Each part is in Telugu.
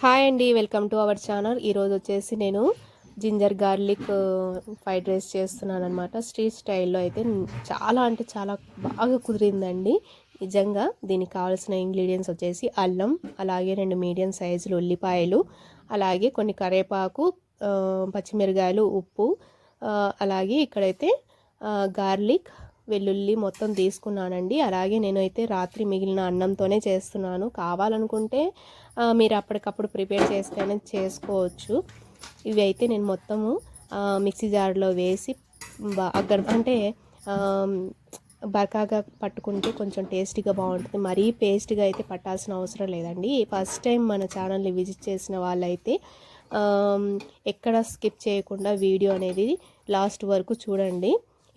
హాయ్ అండి వెల్కమ్ టు అవర్ ఛానల్. ఈరోజు వచ్చేసి నేను జింజర్ గార్లిక్ ఫ్రైడ్ రైస్ చేస్తున్నాను అనమాట స్ట్రీట్ స్టైల్లో అయితే చాలా అంటే చాలా బాగా కుదిరిందండి. నిజంగా దీనికి కావాల్సిన ఇంగ్రీడియంట్స్ వచ్చేసి అల్లం అలాగే రెండు మీడియం సైజులు ఉల్లిపాయలు అలాగే కొన్ని కరివేపాకు పచ్చిమిరకాయలు ఉప్పు అలాగే ఇక్కడైతే గార్లిక్ వెల్లుల్లి మొత్తం తీసుకున్నానండి. అలాగే నేనైతే రాత్రి మిగిలిన అన్నంతోనే చేస్తున్నాను. కావాలనుకుంటే మీరు అప్పటికప్పుడు ప్రిపేర్ చేస్తేనే చేసుకోవచ్చు. ఇవి అయితే నేను మొత్తము మిక్సీ జార్లో వేసి బాగా అంటే బరకాగా పట్టుకుంటే కొంచెం టేస్టీగా బాగుంటుంది. మరీ పేస్ట్గా అయితే పట్టాల్సిన అవసరం లేదండి. ఫస్ట్ టైం మన ఛానల్ని విజిట్ చేసిన వాళ్ళైతే ఎక్కడ స్కిప్ చేయకుండా వీడియో అనేది లాస్ట్ వరకు చూడండి.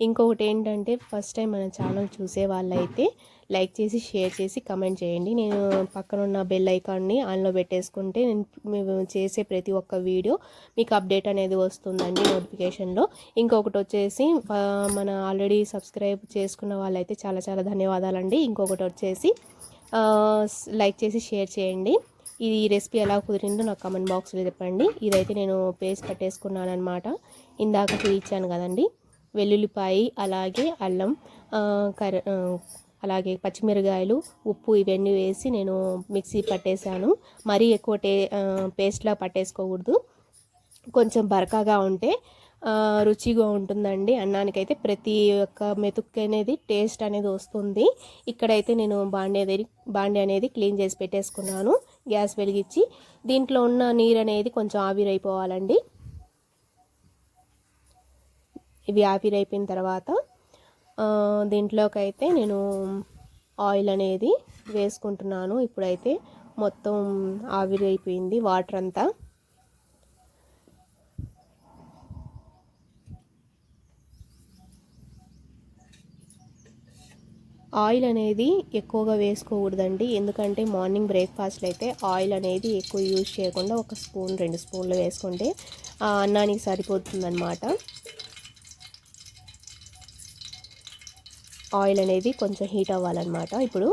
ఇంకొకటి ఏంటంటే ఫస్ట్ టైం మన ఛానల్ చూసే వాళ్ళైతే లైక్ చేసి షేర్ చేసి కమెంట్ చేయండి. నేను పక్కన ఉన్న బెల్ ఐకాన్ని ఆన్లో పెట్టేసుకుంటే నేను మేము చేసే ప్రతి ఒక్క వీడియో మీకు అప్డేట్ అనేది వస్తుందండి నోటిఫికేషన్లో. ఇంకొకటి వచ్చేసి మన ఆల్రెడీ సబ్స్క్రైబ్ చేసుకున్న వాళ్ళైతే చాలా చాలా ధన్యవాదాలండి. ఇంకొకటి వచ్చేసి లైక్ చేసి షేర్ చేయండి. ఇది ఈ రెసిపీ ఎలా కుదిరిందో నాకు కమెంట్ బాక్స్లో చెప్పండి. ఇదైతే నేను పేస్ట్ పట్టేసుకున్నాను అనమాట ఇందాక చూపించాను కదండి. వెల్లుల్లిపాయ అలాగే అల్లం కర అలాగే పచ్చిమిరకాయలు ఉప్పు ఇవన్నీ వేసి నేను మిక్సీ పట్టేశాను. మరీ ఎక్కువ టే పేస్ట్లా పట్టేసుకోకూడదు. కొంచెం బరకగా ఉంటే రుచిగా ఉంటుందండి. అన్నానికైతే ప్రతి ఒక్క మెతుక్కి అనేది టేస్ట్ అనేది వస్తుంది. ఇక్కడైతే నేను బాండి అనేది బాండి అనేది క్లీన్ చేసి పెట్టేసుకున్నాను. గ్యాస్ వెలిగించి దీంట్లో ఉన్న నీరు అనేది కొంచెం ఆవిరైపోవాలండి. ఇవి అయిపోయిన తర్వాత దీంట్లోకైతే దీంట్లోకి అయితే నేను ఆయిల్ అనేది వేసుకుంటున్నాను. ఇప్పుడైతే మొత్తం ఆవిరి అయిపోయింది వాటర్ అంతా. ఆయిల్ అనేది ఎక్కువగా వేసుకోకూడదండి. ఎందుకంటే మార్నింగ్ బ్రేక్ఫాస్ట్లో అయితే ఆయిల్ అనేది ఎక్కువ యూజ్ చేయకుండా ఒక స్పూన్ రెండు స్పూన్లు వేసుకుంటే ఆ అన్నానికి సరిపోతుందన్నమాట. ఆయిల్ అనేది కొంచెం హీట్ అవ్వాలన్నమాట. ఇప్పుడు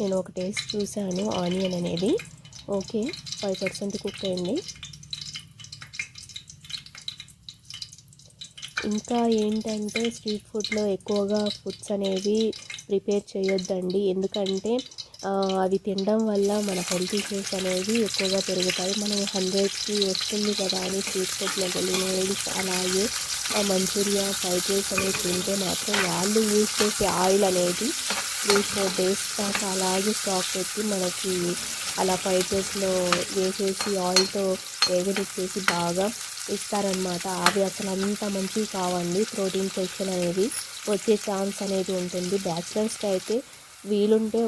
నేను ఒక టేస్ట్ చూశాను ఆనియన్ అనేది. ఓకే ఫైవ్ పర్సెంట్ కుక్ అయింది. ఇంకా ఏంటంటే స్ట్రీట్ ఫుడ్లో ఎక్కువగా ఫుడ్స్ అనేవి ప్రిపేర్ చేయొద్దండి. ఎందుకంటే అవి తినడం వల్ల మన హెల్త్ ఇష్యూస్ అనేవి ఎక్కువగా పెరుగుతాయి. మనం హండ్రెడ్కి వస్తుంది కదా అని స్ట్రీట్ ఫుడ్లోకి వెళ్ళి నూడిల్స్ అలాగే మంచూరియా ఫ్రైడ్ రైస్ అనేవి తింటే మాత్రం వాళ్ళు యూజ్ చేసే ఆయిల్ అనేది త్రీ ఫోర్ డేస్ దాకా అలాగే స్టాక్ పెట్టి మనకి అలా ఫ్రైడ్ రైస్లో వేసేసి ఆయిల్తో వేగనిచ్చేసి బాగా ఇస్తారనమాట అవి అసలు అంత మంచివి కావండి. ప్రోటీన్ సెక్షన్ అనేది వచ్చే ఛాన్స్ అనేది ఉంటుంది. బ్యాచిలర్స్కి అయితే వీలుంటే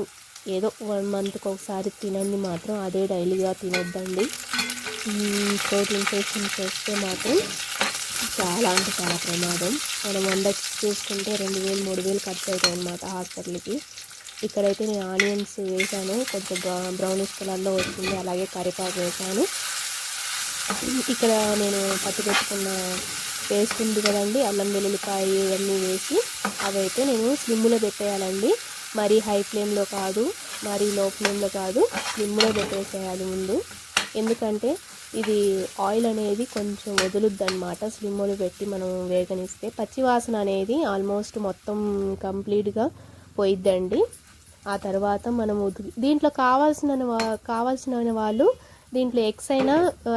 ఏదో వన్ మంత్కి ఒకసారి తినండి మాత్రం అదే డైలీగా తినొద్దండి. ప్రోటీన్ సెక్షన్స్ వస్తే మాత్రం చాలా అంటే చాలా ప్రమాదం. మనం వంద చూసుకుంటే రెండు వేలు మూడు వేలు ఖర్చు అవుతాయి అన్నమాట హాస్పిటల్కి. ఇక్కడైతే నేను ఆనియన్స్ వేసాను కొంచెం బ్రౌనిష్ కలర్లో వచ్చింది అలాగే కరివేపాకు వేసాను. ఇక్కడ నేను పట్టు పెట్టుకున్న పేస్ట్ ఉంది కదండి అల్లం వెల్లుల్లిపాయ ఇవన్నీ వేసి అవైతే నేను స్లిమ్లో పెట్టేయాలండి. మరీ హై ఫ్లేమ్లో కాదు మరీ లో ఫ్లేమ్లో కాదు స్లిమ్లో పెట్టేసేయాలి ముందు. ఎందుకంటే ఇది ఆయిల్ అనేది కొంచెం వదులుద్ది అనమాట స్లిమ్లో పెట్టి మనం వేగనిస్తే పచ్చివాసన అనేది ఆల్మోస్ట్ మొత్తం కంప్లీట్గా పోయిద్దండి. ఆ తర్వాత మనం దీంట్లో కావాల్సిన వా- కావాల్సిన వాళ్ళు దీంట్లో ఎగ్స్ అయినా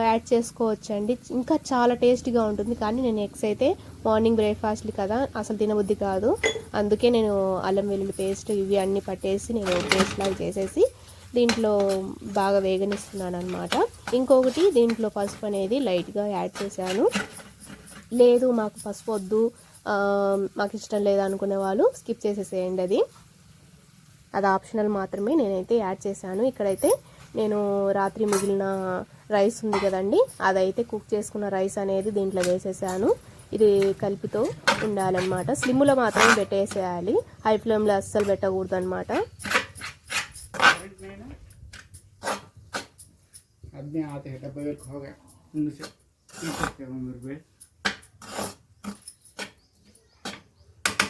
యాడ్ చేసుకోవచ్చు అండి ఇంకా చాలా టేస్టీగా ఉంటుంది. కానీ నేను ఎగ్స్ అయితే మార్నింగ్ బ్రేక్ఫాస్ట్లు కదా అసలు తినబుద్ధి కాదు. అందుకే నేను అల్లం వెల్లుల్లి పేస్ట్ ఇవి అన్నీ పట్టేసి నేను పేస్ట్ లాగా చేసేసి దీంట్లో బాగా వేగనిస్తున్నాను అనమాట ఇంకొకటి దీంట్లో పసుపు అనేది లైట్గా యాడ్ చేశాను. లేదు మాకు పసుపు వద్దు మాకు ఇష్టం లేదు అనుకునే వాళ్ళు స్కిప్ చేసేసేయండి అది. అది ఆప్షనల్ మాత్రమే నేనైతే యాడ్ చేశాను. ఇక్కడైతే నేను రాత్రి మిగిలిన రైస్ ఉంది కదండి అదైతే కుక్ చేసుకున్న రైస్ అనేది దీంట్లో వేసేసాను. ఇది కలిపితో ఉండాలన్నమాట. స్లిమ్లో మాత్రమే పెట్టేసేయాలి. హై ఫ్లేమ్లో అస్సలు పెట్టకూడదు అనమాట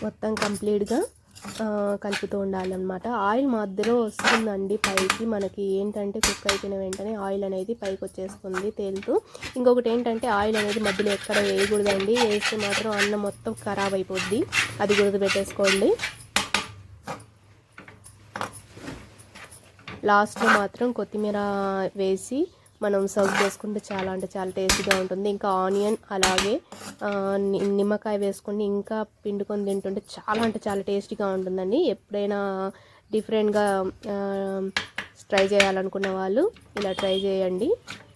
మొత్తం కంప్లీట్గా కలుపుతూ ఉండాలన్నమాట. ఆయిల్ మధ్యలో వస్తుందండి పైకి. మనకి ఏంటంటే కుక్ అయిపోయిన వెంటనే ఆయిల్ అనేది పైకి వచ్చేస్తుంది తేలుతూ. ఇంకొకటి ఏంటంటే ఆయిల్ అనేది మధ్యలో ఎక్కడ వేయకూడదండి. వేస్తే మాత్రం అన్నం మొత్తం ఖరాబ్ అయిపోద్ది. అది గుర్తుపెట్టేసుకోండి. లాస్ట్లో మాత్రం కొత్తిమీర వేసి మనం సర్వ్ చేసుకుంటే చాలా అంటే చాలా టేస్టీగా ఉంటుంది. ఇంకా ఆనియన్ అలాగే నిమ్మకాయ వేసుకొని ఇంకా పిండుకొని తింటుంటే చాలా అంటే చాలా టేస్టీగా ఉంటుందండి. ఎప్పుడైనా డిఫరెంట్గా ట్రై చేయాలనుకున్న వాళ్ళు ఇలా ట్రై చేయండి.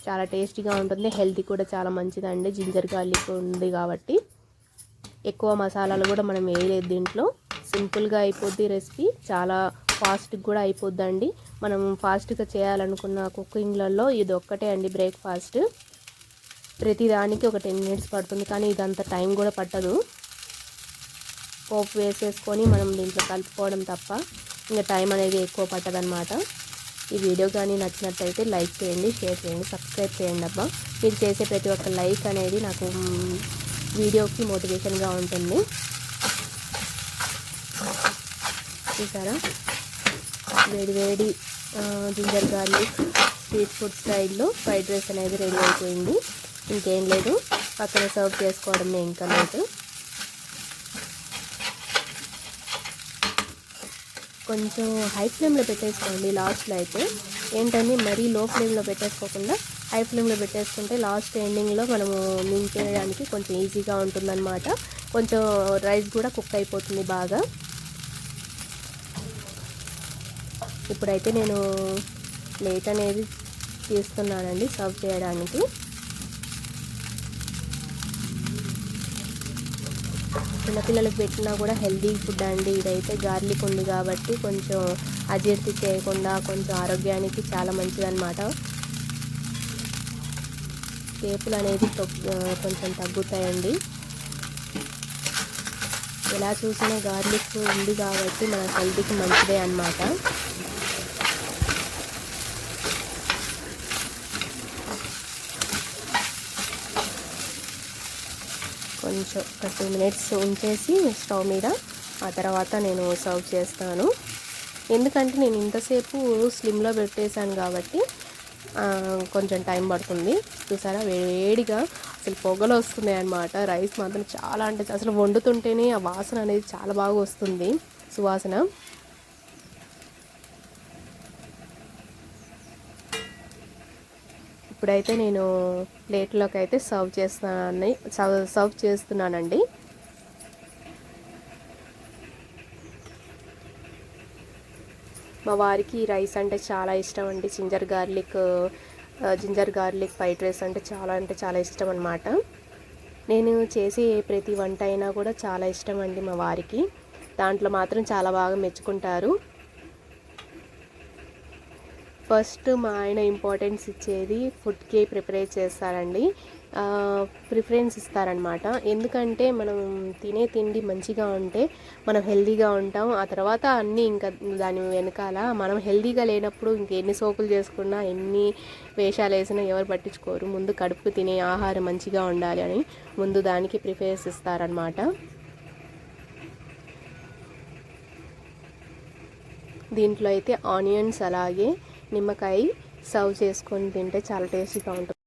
చాలా టేస్టీగా ఉంటుంది. హెల్తీ కూడా చాలా మంచిదండి. జింజర్ గార్లిక్ ఉంది కాబట్టి. ఎక్కువ మసాలాలు కూడా మనం వేయలేదు దీంట్లో. సింపుల్గా అయిపోద్ది రెసిపీ. చాలా ఫాస్ట్గా కూడా అయిపోద్దండి. మనం ఫాస్ట్గా చేయాలనుకున్న కుకింగ్లలో ఇది ఒక్కటే అండి బ్రేక్ఫాస్ట్. ప్రతిదానికి ఒక టెన్ మినిట్స్ పడుతుంది కానీ ఇదంత టైం కూడా పట్టదు. పోపు వేసేసుకొని మనం దీంట్లో కలుపుకోవడం తప్ప ఇంకా టైం అనేది ఎక్కువ పట్టదనమాట ఈ వీడియో కానీ నచ్చినట్టయితే లైక్ చేయండి షేర్ చేయండి సబ్స్క్రైబ్ చేయండి అబ్బా. మీరు చేసే ప్రతి ఒక్క లైక్ అనేది నాకు వీడియోకి మోటివేషన్గా ఉంటుంది. చూసారా? వేడి వేడి జింజర్ గార్లిక్ స్ట్రీట్ ఫుడ్ స్టైల్లో ఫ్రైడ్ రైస్ అనేది రెడీ అయిపోయింది. ఇంకేం లేదు పక్కన సర్వ్ చేసుకోవడమే ఇంకా లేదు. కొంచెం హై ఫ్లేమ్లో పెట్టేసుకోండి లాస్ట్లో అయితే. ఏంటని మరీ లో ఫ్లేమ్లో పెట్టేసుకోకుండా హై ఫ్లేమ్లో పెట్టేసుకుంటే లాస్ట్ ఎండింగ్లో మనము నింపేయడానికి కొంచెం ఈజీగా ఉంటుందన్నమాట. కొంచెం రైస్ కూడా కుక్ అయిపోతుంది బాగా. ఇప్పుడైతే నేను ప్లేట్ అనేది తీస్తున్నానండి సర్వ్ చేయడానికి. చిన్నపిల్లలకు పెట్టినా కూడా హెల్తీ ఫుడ్ అండి. ఇదైతే గార్లిక్ ఉంది కాబట్టి కొంచెం అజీర్తి చేయకుండా కొంచెం ఆరోగ్యానికి చాలా మంచిదన్నమాట. కేపులు అనేది కొంచెం తగ్గుతాయండి. ఎలా చూసినా గార్లిక్ ఉంది కాబట్టి మన హెల్త్కి మంచిదే అనమాట కొంచెం ఒక టూ మినిట్స్ ఉంచేసి స్టవ్ మీద ఆ తర్వాత నేను సర్వ్ చేస్తాను. ఎందుకంటే నేను ఇంతసేపు స్లిమ్లో పెట్టేశాను కాబట్టి కొంచెం టైం పడుతుంది. చూసారా? వేడిగా అసలు పొగలు వస్తున్నాయి అనమాట రైస్ మాత్రం చాలా అంటే అసలు వండుతుంటేనే ఆ వాసన అనేది చాలా బాగా వస్తుంది. సువాసన. ఇప్పుడైతే నేను ప్లేట్లోకి అయితే సర్వ్ చేస్తున్నాను సర్వ్ చేస్తున్నానండి. మా వారికి రైస్ అంటే చాలా ఇష్టం అండి. Ginger garlic ginger garlic fried rice అంటే చాలా అంటే చాలా ఇష్టం అనమాట నేను చేసే ప్రతి వంట అయినా కూడా చాలా ఇష్టం అండి మా వారికి. దాంట్లో మాత్రం చాలా బాగా మెచ్చుకుంటారు. ఫస్ట్ మా ఆయన ఇంపార్టెన్స్ ఇచ్చేది ఫుడ్కి ప్రిపేర్ చేస్తారండి. ప్రిఫరెన్స్ ఇస్తారనమాట ఎందుకంటే మనం తినే తిండి మంచిగా ఉంటే మనం హెల్దీగా ఉంటాం. ఆ తర్వాత అన్నీ ఇంకా దాని వెనకాల మనం హెల్దీగా లేనప్పుడు ఇంకెన్ని సోకులు చేసుకున్నా ఎన్ని వేషాలు వేసినా ఎవరు పట్టించుకోరు. ముందు కడుపు తినే ఆహారం మంచిగా ఉండాలి అని ముందు దానికి ప్రిఫరెన్స్ ఇస్తారనమాట దీంట్లో అయితే ఆనియన్స్ అలాగే నిమ్మకాయ సర్వ్ చేసుకొని తింటే చాలా టేస్టీగా ఉంటుంది.